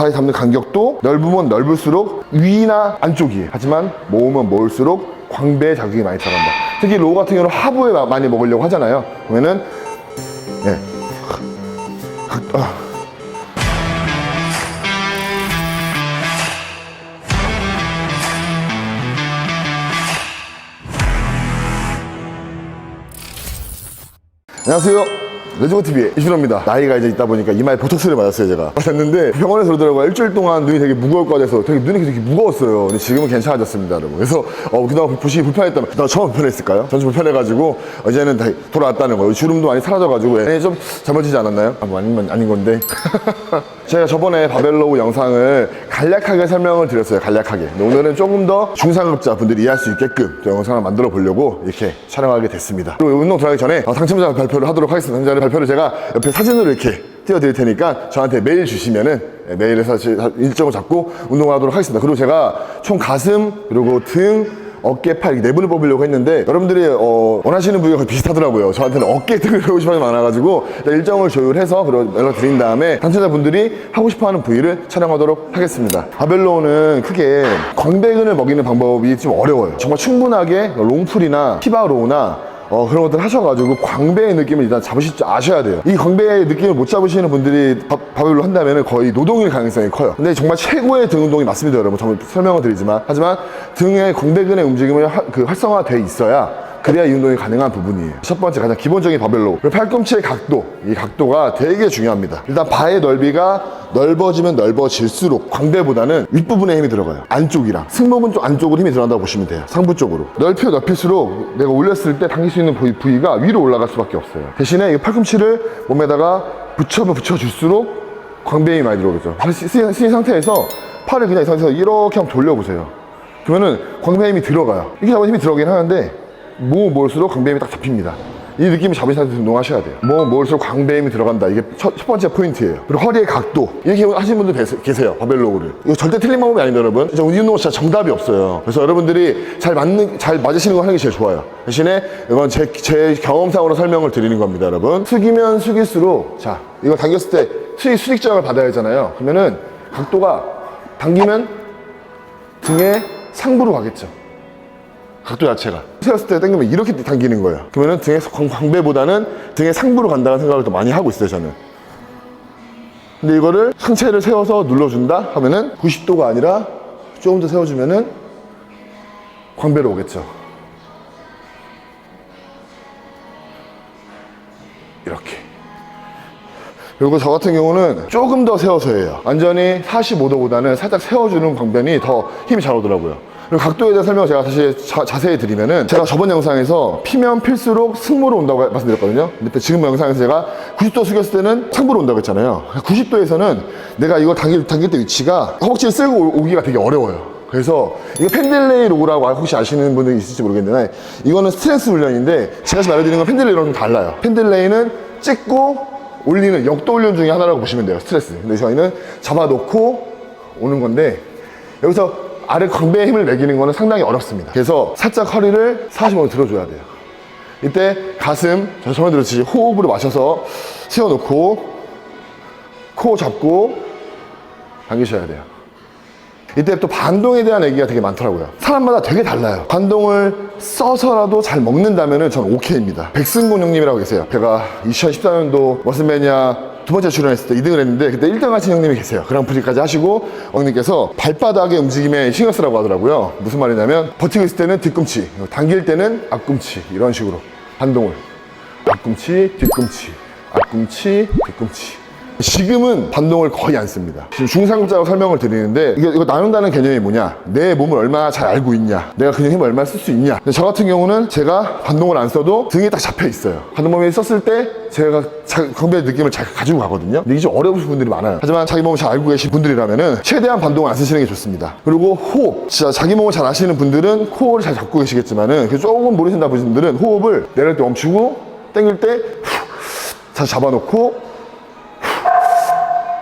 바에 닿는 간격도 넓으면 넓을수록 위나 안쪽이에요. 하지만 모으면 모을수록 광배에 자극이 많이 들어간다. 특히 로우 같은 경우는 하부에 마- 많이 먹으려고 하잖아요. 그러면은 네. 아. 안녕하세요. 레지고TV의 이준호입니다. 나이가 이제 있다 보니까 이마에 보톡스를 맞았어요, 제가. 맞았는데 병원에서 그러더라고요. 일주일 동안 눈이 되게 무거울 것 같아서 되게 눈이 되게 무거웠어요. 근데 지금은 괜찮아졌습니다, 여러분. 그래서 어, 그동안 보시기 불편했다면 나 처음 불편했을까요? 전좀 불편해가지고 이제는 다 돌아왔다는 거예요. 주름도 많이 사라져가지고 애좀 잘못지지 않았나요? 아, 뭐 아니면 아닌 건데. 제가 저번에 바벨로우 영상을 간략하게 설명을 드렸어요. 간략하게. 오늘은 조금 더 중상급자 분들이 이해할 수 있게끔 저 영상을 만들어 보려고 이렇게 촬영하게 됐습니다. 그리고 운동 들어가기 전에 어, 당첨자 발표를 하도록 하겠습니다. 당첨자 발표를 제가 옆에 사진으로 이렇게 띄워드릴 테니까 저한테 메일 주시면은 네, 메일에서 지- 일정을 잡고 운동을 하도록 하겠습니다. 그리고 제가 총 가슴 그리고 등 어깨, 팔, 이네 분을 뽑으려고 했는데 여러분들이 어, 원하시는 부위가 거의 비슷하더라고요. 저한테는 어깨 등을 배우고 분이 많아가지고 일정을 조율해서 연락 드린 다음에 당첨자분들이 하고 싶어하는 부위를 촬영하도록 하겠습니다. 바벨로우는 크게 광배근을 먹이는 방법이 좀 어려워요. 정말 충분하게 롱풀이나 히바로우나 어, 그런 것들 하셔가지고 광배의 느낌을 일단 잡으실 줄 아셔야 돼요. 이 광배의 느낌을 못 잡으시는 분들이 바, 바벨로 한다면 거의 노동일 가능성이 커요. 근데 정말 최고의 등 운동이 맞습니다, 여러분. 정말 설명을 드리지만. 하지만 등의 광배근의 움직임이 하- 그 활성화되어 있어야 그래야 이 운동이 가능한 부분이에요. 첫 번째 가장 기본적인 바벨로. 팔꿈치의 각도. 이 각도가 되게 중요합니다. 일단 바의 넓이가 넓어지면 넓어질수록 광배보다는 윗부분에 힘이 들어가요. 안쪽이랑. 승모근 쪽 안쪽으로 힘이 들어간다고 보시면 돼요. 상부 쪽으로. 넓혀 넓힐수록 내가 올렸을 때 당길 수 있는 부위, 부위가 위로 올라갈 수밖에 없어요. 대신에 이 팔꿈치를 몸에다가 붙여면 붙여줄수록 광배에 힘이 많이 들어오겠죠. 팔 쓰인, 쓰인 상태에서 팔을 그냥 이 상태에서 이렇게 한번 돌려보세요. 그러면은 광배 힘이 들어가요. 이렇게 잡으면 힘이 들어가긴 하는데 모 모을수록 광배 힘이 딱 잡힙니다. 이 느낌이 잡으신 상태에서 운동하셔야 돼요. 모 모을수록 광배 힘이 들어간다. 이게 첫, 첫 번째 포인트예요. 그리고 허리의 각도 이렇게 하시는 분들 계- 계세요. 바벨로우를. 이거 절대 틀린 방법이 아닙니다, 여러분. 진짜 이 운동은 진짜 정답이 없어요. 그래서 여러분들이 잘 맞는 잘 맞으시는 거 하는 게 제일 좋아요. 대신에 이건 제, 제 경험상으로 설명을 드리는 겁니다, 여러분. 숙이면 숙일수록 자 이거 당겼을 때 수익 수익장을 받아야 하잖아요. 그러면은 각도가 당기면 등의 상부로 가겠죠. 각도 자체가. 세웠을 때 당기면 이렇게 당기는 거예요. 그러면 등의 광- 광배보다는 등의 상부로 간다는 생각을 더 많이 하고 있어요, 저는. 근데 이거를 상체를 세워서 눌러준다 하면은 90도가 아니라 조금 더 세워주면은 광배로 오겠죠. 이렇게. 그리고 저 같은 경우는 조금 더 세워서 해요. 완전히 45도보다는 살짝 세워주는 광변이 더 힘이 잘 오더라고요. 그리고 각도에 대한 설명을 제가 다시 자, 자세히 드리면은 제가 저번 영상에서 피면 필수록 승모로 온다고 말씀드렸거든요. 근데 지금 영상에서 제가 90도 숙였을 때는 상부로 온다고 했잖아요. 90도에서는 내가 이걸 당길, 당길 때 위치가 허벅지를 쓸고 오- 오기가 되게 어려워요. 그래서 이거 펜들레이 로우라고 혹시 아시는 분들이 있을지 모르겠는데 이거는 스트레스 훈련인데 제가 지금 말해드리는 건 펜들레이랑 좀 달라요. 펜들레이는 찍고 올리는 역도 훈련 중에 하나라고 보시면 돼요. 스트레스. 근데 저희는 잡아놓고 오는 건데 여기서 아래 광배에 힘을 매기는 거는 상당히 어렵습니다. 그래서 살짝 허리를 45도 들어줘야 돼요. 이때 가슴, 저 처음에 들었듯이 호흡으로 마셔서 세워놓고 코 잡고 당기셔야 돼요. 이때 또 반동에 대한 얘기가 되게 많더라고요. 사람마다 되게 달라요. 반동을 써서라도 잘 먹는다면 전 오케이입니다. 백승곤 형님이라고 계세요. 제가 2014년도 머슬매니아 두 번째 출연했을 때 2등을 했는데 그때 1등 하신 형님이 계세요. 그랑프리까지 하시고 형님께서 발바닥의 움직임에 신경 쓰라고 하더라고요. 무슨 말이냐면 버티고 있을 때는 뒤꿈치, 당길 때는 앞꿈치 이런 식으로 반동을 앞꿈치, 뒤꿈치, 앞꿈치, 뒤꿈치. 지금은 반동을 거의 안 씁니다. 지금 중상급자로 설명을 드리는데 이거, 이거 나눈다는 개념이 뭐냐? 내 몸을 얼마나 잘 알고 있냐? 내가 근육 힘을 얼마나 쓸 수 있냐? 저 같은 경우는 제가 반동을 안 써도 등이 딱 잡혀 있어요. 반동 몸에 썼을 때 제가 자- 광배의 느낌을 잘 가지고 가거든요. 근데 이게 좀 어려우신 분들이 많아요. 하지만 자기 몸을 잘 알고 계신 분들이라면은 최대한 반동을 안 쓰시는 게 좋습니다. 그리고 호흡. 진짜 자기 몸을 잘 아시는 분들은 코어를 잘 잡고 계시겠지만은 그 조금 모르신다 분들은 호흡을 내릴 때 멈추고 당길 때 후, 잘 잡아놓고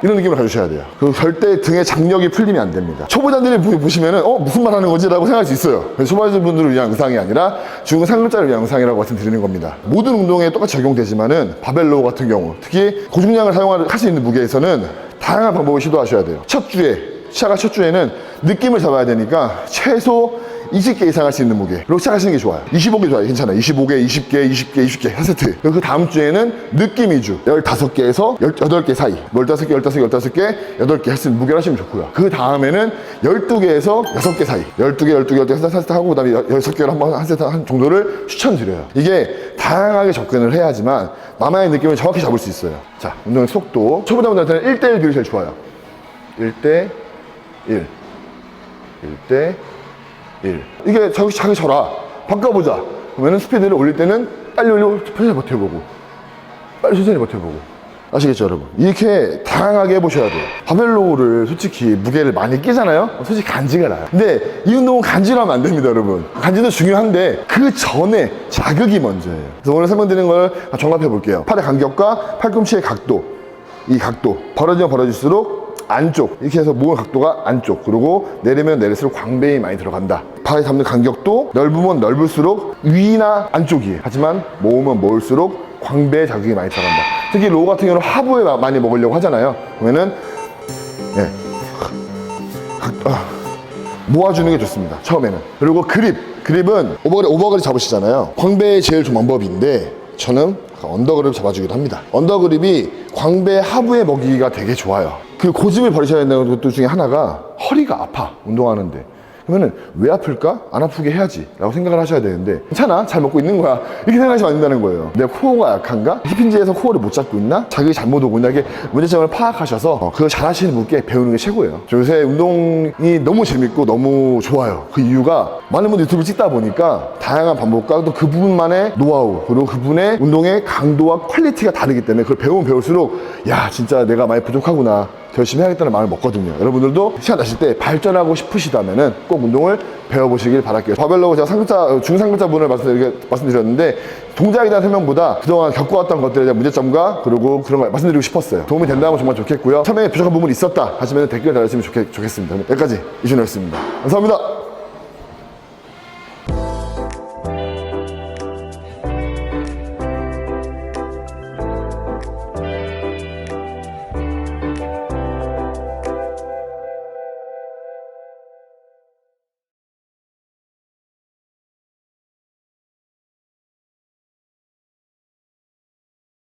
이런 느낌을 가지셔야 돼요. 그리고 절대 등의 장력이 풀리면 안 됩니다. 초보자들이 보- 보시면은 어 무슨 말 하는 거지라고 생각할 수 있어요. 그래서 초보자분들을 위한 영상이 아니라 중상급자를 위한 영상이라고 말씀드리는 겁니다. 모든 운동에 똑같이 적용되지만은 바벨로 같은 경우 특히 고중량을 사용할 수 있는 무게에서는 다양한 방법을 시도하셔야 돼요. 첫 주에 시작할 첫 주에는 느낌을 잡아야 되니까 최소 20개 이상 할 수 있는 무게로 시작하시는 게 좋아요. 25개 좋아요. 괜찮아요. 25개, 20개, 20개, 20개 한 세트. 그리고 그 다음 주에는 느낌 위주. 15개에서 18개 사이. 15개, 15개, 15개, 8개 할 수 있는 무게를 하시면 좋고요. 그 다음에는 12개에서 6개 사이. 12개, 12개, 12개 한 세트 하고 그 다음에 6개를 한번 한 세트 한 정도를 추천드려요. 이게 다양하게 접근을 해야지만 나만의 느낌을 정확히 잡을 수 있어요. 자, 운동의 속도. 초보자 분들한테는 1대1 비율이 제일 좋아요. 1대 1. 1대 1. 이게 자기, 자기 저라. 바꿔보자. 그러면은 스피드를 올릴 때는 빨리 올리고 천천히 버텨보고. 빨리 천천히 버텨보고. 아시겠죠, 여러분? 이렇게 다양하게 해보셔야 돼요. 바벨로우를 솔직히 무게를 많이 끼잖아요? 솔직히 간지가 나요. 근데 이 운동은 간지로 하면 안 됩니다, 여러분. 간지도 중요한데 그 전에 자극이 먼저예요. 그래서 오늘 설명드리는 걸 종합해 볼게요. 팔의 간격과 팔꿈치의 각도. 이 각도. 벌어지면 벌어질수록 안쪽. 이렇게 해서 모은 각도가 안쪽. 그리고 내리면 내릴수록 광배이 많이 들어간다. 팔에 잡는 간격도 넓으면 넓을수록 위나 안쪽이에요 하지만 모으면 모을수록 광배에 자극이 많이 들어간다. 특히 로우 같은 경우는 하부에 마- 많이 먹으려고 하잖아요. 그러면은 네. 모아주는 게 좋습니다. 처음에는. 그리고 그립. 그립은 오버그립, 오버그립 잡으시잖아요. 광배의 제일 좋은 방법인데 저는 언더그립 잡아주기도 합니다. 언더그립이 광배 하부에 먹이기가 되게 좋아요 그 고집을 버리셔야 되는 것들 중에 하나가 허리가 아파 운동하는데 그러면은 왜 아플까? 안 아프게 해야지 라고 생각을 하셔야 되는데 괜찮아 잘 먹고 있는 거야 이렇게 생각하시면 안 된다는 거예요 내 코어가 약한가? 힙힌지에서 코어를 못 잡고 있나? 자극이 잘못 오고 있나? 이게 문제점을 파악하셔서 어, 그걸 잘 하시는 분께 배우는 게 최고예요 저 요새 운동이 너무 재밌고 너무 좋아요 그 이유가 많은 분들 유튜브를 찍다 보니까 다양한 방법과 또 그분만의 노하우 그리고 그분의 운동의 강도와 퀄리티가 다르기 때문에 그걸 배우면 배울수록 야 진짜 내가 많이 부족하구나 더 열심히 해야겠다는 마음을 먹거든요. 여러분들도 시간 나실 때 발전하고 싶으시다면은 꼭 운동을 배워보시길 바랄게요. 바벨로우 제가 상급자, 중상급자분을 말씀드렸는데 동작에 대한 설명보다 그동안 겪어왔던 것들에 대한 문제점과 그리고 그런 걸 말씀드리고 싶었어요. 도움이 된다면 정말 좋겠고요. 처음에 부족한 부분이 있었다 하시면 댓글 달아주시면 좋겠, 좋겠습니다. 여기까지 이준호였습니다. 감사합니다.